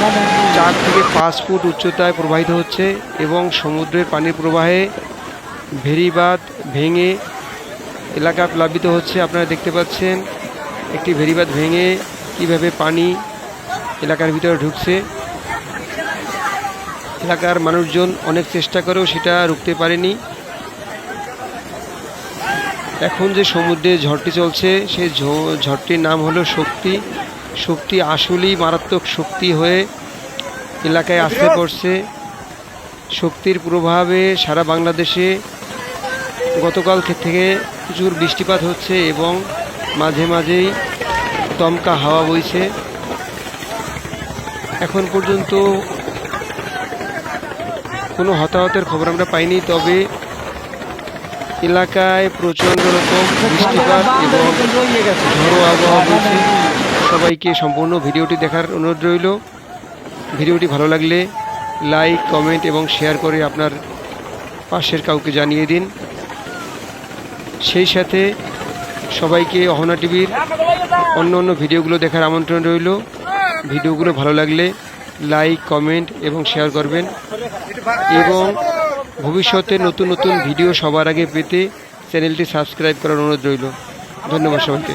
পানি চার থেকে পাঁচ ফুট উচ্চতায় প্রবাহিত হচ্ছে এবং সমুদ্রের পানির প্রবাহে ভেরিবাদ ভেঙে এলাকা প্লাবিত হচ্ছে। আপনারা দেখতে পাচ্ছেন একটি ভেরিবাদ ভেঙে কীভাবে পানি এলাকার ভিতরে ঢুকছে। এলাকার মানুষজন অনেক চেষ্টা করেও সেটা রুখতে পারেনি। এখন যে সমুদ্রে ঝড়টি চলছে, সেই ঝড়টির নাম হলো শক্তি। শক্তি আসলেই মারাত্মক শক্তি হয়ে এলাকায় আসতে পড়ছে শক্তির প্রভাবে সারা বাংলাদেশে গতকাল থেকে প্রচুর বৃষ্টিপাত হচ্ছে এবং মাঝে মাঝেই দমকা হাওয়া বইছে। এখন পর্যন্ত কোনো হতাহতের খবর আমরা পাইনি তবে এলাকায় প্রচণ্ড রকম বৃষ্টিপাত এবং ঝড়ো আবহাওয়া বইছে। সবাইকে সম্পূর্ণ ভিডিওটি দেখার অনুরোধ রইল। ভিডিওটি ভালো লাগলে লাইক, কমেন্ট এবং শেয়ার করে আপনার পাশের কাউকে জানিয়ে দিন। সেই সাথে সবাইকে অহনা টিভির অন্য অন্য ভিডিওগুলো দেখার আমন্ত্রণ রইল। ভিডিওগুলো ভালো লাগলে লাইক, কমেন্ট এবং শেয়ার করবেন। এবং ভবিষ্যতে নতুন নতুন ভিডিও সবার আগে পেতে চ্যানেলটি সাবস্ক্রাইব করার অনুরোধ রইল। ধন্যবাদ সবাইকে।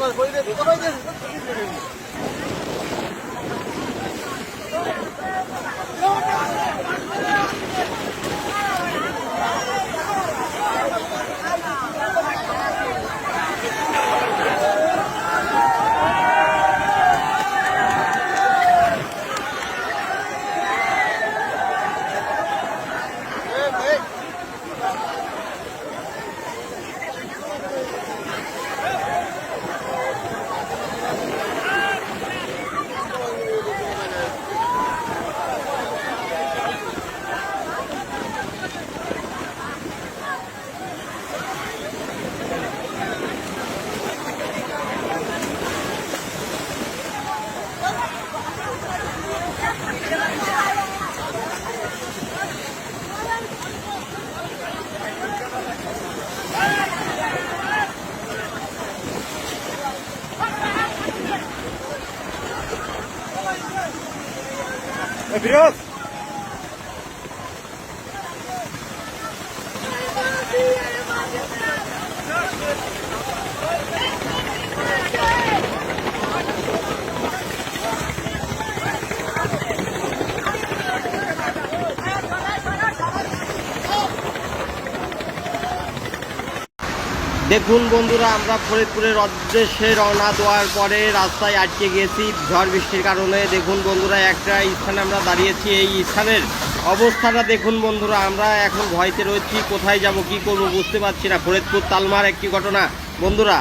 এই Вперед! দেখুন বন্ধুরা, আমরা ফরিদপুরের উদ্দেশ্যে রওনা দেওয়ার পরে রাস্তায় আটকে গেছি ঝড় বৃষ্টির কারণে। দেখুন বন্ধুরা, একটা স্থানে আমরা দাঁড়িয়েছি, এই স্থানের অবস্থাটা দেখুন বন্ধুরা। আমরা এখন ভয়তে রয়েছি, কোথায় যাব, কি করব বুঝতে পারছি না। ফরিদপুর তালমার একটি ঘটনা। বন্ধুরা